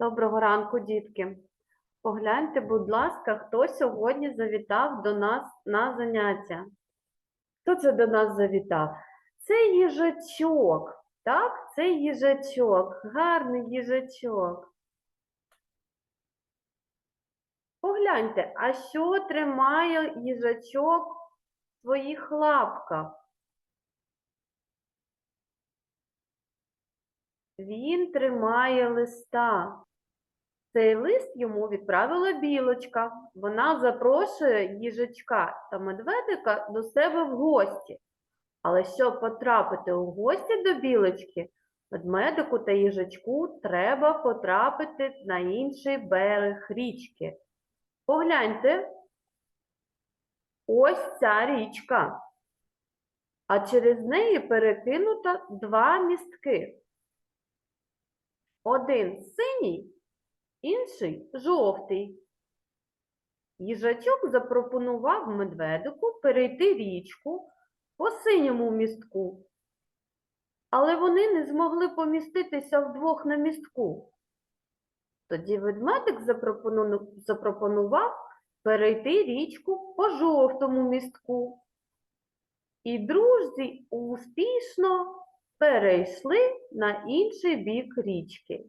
Доброго ранку, дітки. Погляньте, будь ласка, хто сьогодні завітав до нас на заняття. Хто це до нас завітав? Це їжачок. Так, це їжачок, гарний їжачок. Погляньте, а що тримає їжачок в своїх лапках? Він тримає листа. Цей лист йому відправила білочка. Вона запрошує їжачка та медведика до себе в гості. Але щоб потрапити у гості до білочки, ведмедику та їжачку треба потрапити на інший берег річки. Погляньте, ось ця річка. А через неї перекинуто два містки. Один синій, інший жовтий. Їжачок запропонував медведику перейти річку по синьому містку. Але вони не змогли поміститися вдвох на містку. Тоді ведмедик запропонував перейти річку по жовтому містку. І друзі успішно перейшли на інший бік річки.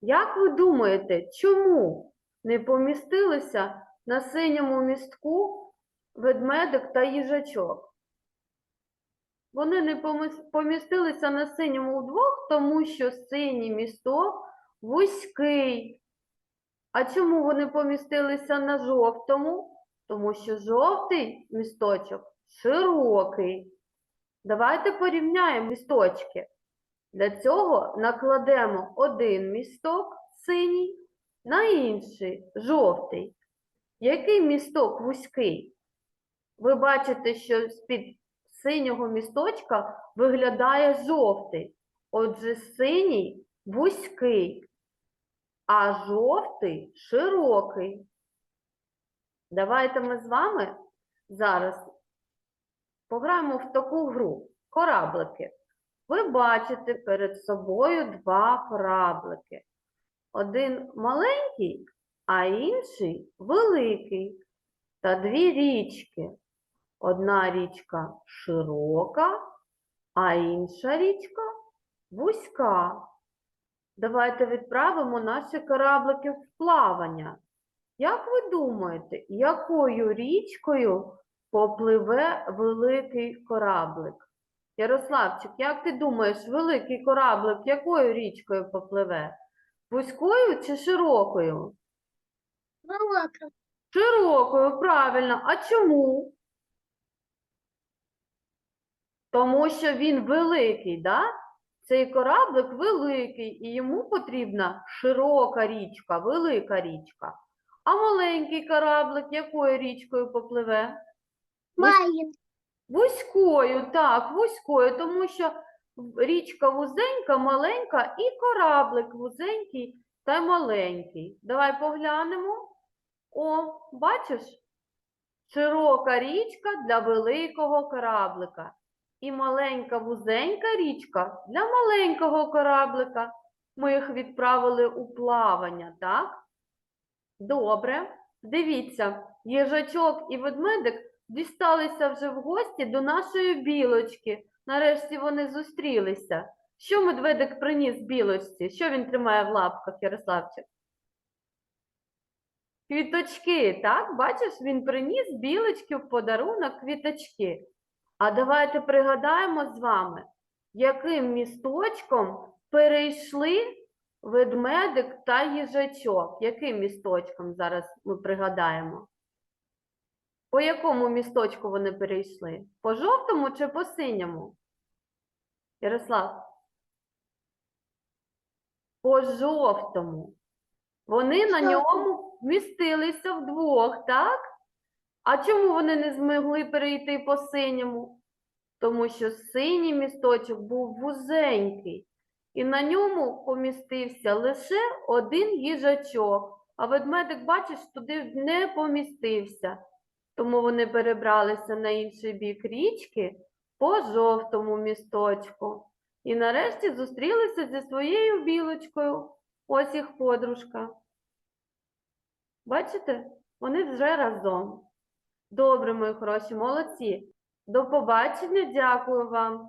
Як ви думаєте, чому не помістилися на синьому містку ведмедик та їжачок? Вони не помістилися на синьому вдвох, тому що синій місток вузький. А чому вони помістилися на жовтому? Тому що жовтий місточок широкий. Давайте порівняємо місточки. Для цього накладемо один місток синій на інший жовтий. Який місток вузький? Ви бачите, що з-під синього місточка виглядає жовтий. Отже, синій вузький, а жовтий широкий. Давайте ми з вами зараз пограємо в таку гру. Кораблики. Ви бачите перед собою два кораблики. Один маленький, а інший великий. Та дві річки. Одна річка широка, а інша річка вузька. Давайте відправимо наші кораблики в плавання. Як ви думаєте, якою річкою попливе великий кораблик? Ярославчик, як ти думаєш, великий кораблик якою річкою попливе? Вузькою чи широкою? Волока. Широкою, правильно. А чому? Тому що він великий, да? Цей кораблик великий, і йому потрібна широка річка, велика річка. А маленький кораблик якою річкою попливе? Маленький. Вузькою, так, вузькою, тому що річка вузенька, маленька і кораблик вузенький та маленький. Давай поглянемо. О, бачиш? Широка річка для великого кораблика. І маленька вузенька річка для маленького кораблика. Ми їх відправили у плавання, так? Добре. Дивіться, їжачок і ведмедик дісталися вже в гості до нашої білочки. Нарешті вони зустрілися. Що медведик приніс білочці? Що він тримає в лапках, Ярославчик? Квіточки, так? Бачиш, він приніс білочки в подарунок квіточки. А давайте пригадаємо з вами, яким місточком перейшли ведмедик та їжачок. Яким місточком зараз ми пригадаємо? По якому місточку вони перейшли? По жовтому чи по синьому? Ярослав? По жовтому. Вони на ньому вмістилися вдвох, так? А чому вони не змогли перейти по синьому? Тому що синій місточок був вузенький, і на ньому помістився лише один їжачок. А ведмедик, бачиш, туди не помістився тому вони перебралися на інший бік річки по жовтому місточку. І нарешті зустрілися зі своєю білочкою, ось їх подружка. Бачите, вони вже разом. Добре, мої хороші, молодці. До побачення, дякую вам.